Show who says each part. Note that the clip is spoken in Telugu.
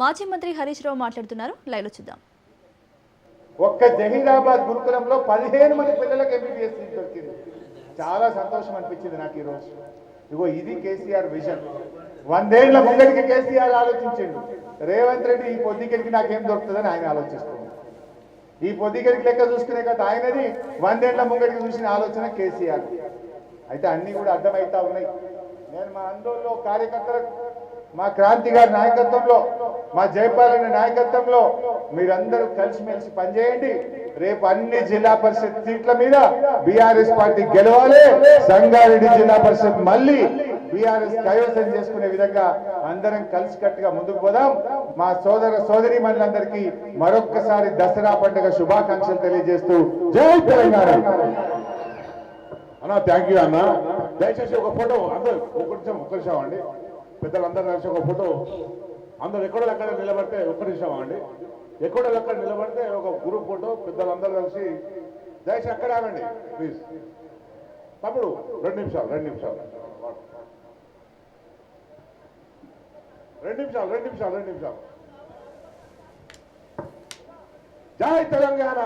Speaker 1: మాజీ మంత్రి హరీష్ రావు మాట్లాడుతున్నారు. లైవ్లో చూద్దాం.
Speaker 2: ఒక్క జహీరాబాద్ గురుకులంలో పదిహేను మంది పిల్లలకు ఎంబీబీఎస్ సీట్ దొరికింది. చాలా సంతోషం అనిపించింది నాకు ఈరోజు. ఇగో ఇది కేసీఆర్ విజన్. వందేళ్ళ ముంగడికి కేసీఆర్ ఆలోచించిండు. రేవంత్ రెడ్డి ఈ పొద్దుకెళ్ళి నాకేం దొరుకుతుందని ఆయన ఆలోచిస్తుంది ఈ పొద్దుకెళ్ళి లెక్క చూసుకునే కదా ఆయనది. వందేళ్ళ ముంగడికి చూసిన ఆలోచన కేసీఆర్. అయితే అన్ని కూడా అర్థమవుతా ఉన్నాయి. నేను మా ఆందోళనలో కార్యకర్తలకు మా క్రాంతి గారి నాయకత్వంలో మా జయపాలన నాయకత్వంలో మీరందరూ కలిసిమెలిసి పనిచేయండి. రేపు అన్ని జిల్లా పరిషత్ సీట్ల మీద బీఆర్ఎస్ పార్టీ గెలవాలి. సంగారెడ్డి జిల్లా పరిషత్ మళ్ళీ బీఆర్ఎస్ కైవసం చేసుకునే విధంగా అందరం కలిసికట్టుగా ముందుకు పోదాం. మా సోదర సోదరి మనందరికీ మరొక్కసారి దసరా పండుగ శుభాకాంక్షలు తెలియజేస్తూ జై తెలంగాణ.
Speaker 3: అన్న థ్యాంక్ యూ అన్న. దయచేసి ఒక ఫోటో అందరు ఒక నిమిషం ఒక్క నిమిషం అండి. పెద్దలందరూ కలిసి ఒక ఫోటో అందరు ఎక్కడో అక్కడ నిలబడితే ఒక్క నిమిషం అండి ఎక్కడో అక్కడ నిలబడితే ఒక గ్రూప్ ఫోటో పెద్దలందరూ కలిసి దయచేసి అక్కడ ఆగండి ప్లీజ్. తమ్ముడు రెండు నిమిషాలు రెండు నిమిషాలు. రెండు నిమిషాలు రెండు నిమిషాలు రెండు నిమిషాలు. జై తెలంగాణ.